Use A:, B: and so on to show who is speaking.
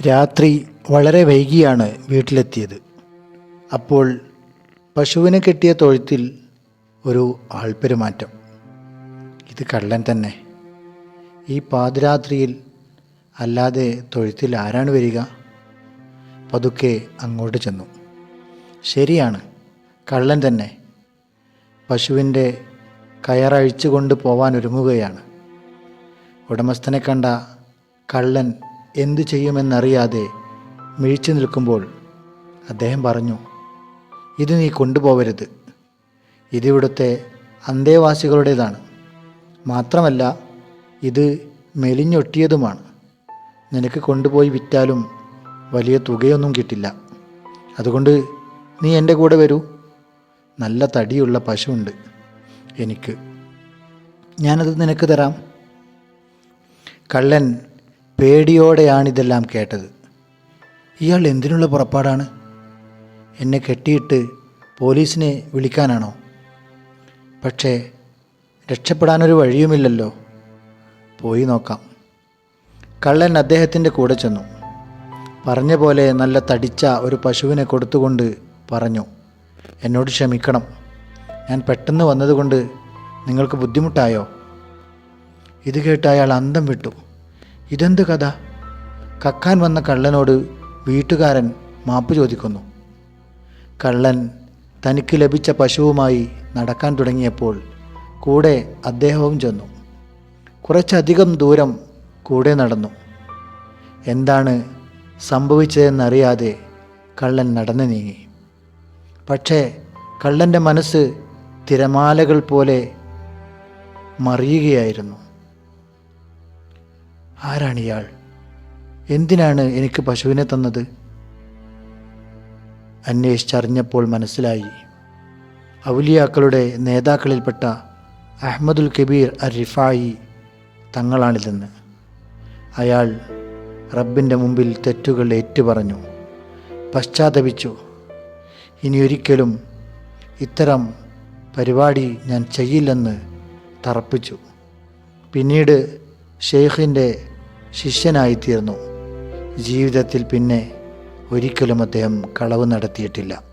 A: രാത്രി വളരെ വൈകിയാണ് വീട്ടിലെത്തിയത്. അപ്പോൾ പശുവിന് കെട്ടിയ തൊഴുത്തിൽ ഒരു ആൾപ്പെരുമാറ്റം ഇത് കള്ളൻ തന്നെ. ഈ പാതിരാത്രിയിൽ അല്ലാതെ തൊഴുത്തിൽ ആരാണ് വരിക? പതുക്കെ അങ്ങോട്ട് ചെന്നു. ശരിയാണ് കള്ളൻ തന്നെ. പശുവിന്റെ കയറഴിച്ചു കൊണ്ട് പോവാൻ ഒരുങ്ങുകയാണ്. ഉടമസ്ഥനെ കണ്ട കള്ളൻ എന്തു ചെയ്യുമെന്നറിയാതെ മിഴിച്ചു നിൽക്കുമ്പോൾ അദ്ദേഹം പറഞ്ഞു ഇത് നീ കൊണ്ടുപോകരുത് ഇതിവിടുത്തെ അന്തേവാസികളുടേതാണ്. മാത്രമല്ല ഇത് മെലിഞ്ഞൊട്ടിയതുമാണ്. നിനക്ക് കൊണ്ടുപോയി വിറ്റാലും വലിയ തുകയൊന്നും കിട്ടില്ല. അതുകൊണ്ട് നീ എന്റെ കൂടെ വരൂ. നല്ല തടിയുള്ള പശുവുണ്ട് എനിക്ക്. ഞാനത് നിനക്ക് തരാം. കള്ളൻ പേടിയോടെയാണിതെല്ലാം കേട്ടത്. ഇയാൾ എന്തിനുള്ള പുറപ്പാടാണ്? എന്നെ കെട്ടിയിട്ട് പോലീസിനെ വിളിക്കാനാണോ? പക്ഷേ രക്ഷപ്പെടാനൊരു വഴിയുമില്ലല്ലോ. പോയി നോക്കാം. കള്ളൻ അദ്ദേഹത്തിന്റെ കൂടെ ചെന്നു. പറഞ്ഞ പോലെ നല്ല തടിച്ച ഒരു പശുവിനെ കൊടുത്തുകൊണ്ട് പറഞ്ഞു എന്നോട് ക്ഷമിക്കണം. ഞാൻ പെട്ടെന്ന് വന്നതുകൊണ്ട് നിങ്ങൾക്ക് ബുദ്ധിമുട്ടായോ? ഇത് കേട്ട് അയാൾ അന്തം വിട്ടു. ഇതെന്ത് കഥ? കക്കാൻ വന്ന കള്ളനോട് വീട്ടുകാരൻ മാപ്പ് ചോദിക്കുന്നു. കള്ളൻ തനിക്ക് ലഭിച്ച പശുവുമായി നടക്കാൻ തുടങ്ങിയപ്പോൾ കൂടെ അദ്ദേഹവും ചെന്നു. കുറച്ചധികം ദൂരം കൂടെ നടന്നു. എന്താണ് സംഭവിച്ചതെന്നറിയാതെ കള്ളൻ നടന്നു നീങ്ങി. പക്ഷേ കള്ളന്റെ മനസ്സ് തിരമാലകൾ പോലെ മറിയുകയായിരുന്നു. ആരാണിയാൾ എന്തിനാണ് എനിക്ക് പശുവിനെ തന്നത്? അന്വേഷിച്ചറിഞ്ഞപ്പോൾ മനസ്സിലായി. ഔലിയാക്കളുടെ നേതാക്കളിൽപ്പെട്ട അഹമ്മദുൽ കബീർ അർ റിഫായി തങ്ങളാണിതെന്ന്. അയാൾ റബ്ബിന്റെ മുമ്പിൽ തെറ്റുകൾ ഏറ്റുപറഞ്ഞു. പശ്ചാത്തപിച്ചു. ഇനിയൊരിക്കലും ഇത്തരം പരിപാടി ഞാൻ ചെയ്യില്ലെന്ന് തറപ്പിച്ചു. പിന്നീട് ഷെയ്ഖിന്റെ ശിഷ്യനായിത്തീർന്നു. ജീവിതത്തിൽ പിന്നെ ഒരിക്കലും അദ്ദേഹം കളവ് നടത്തിയിട്ടില്ല.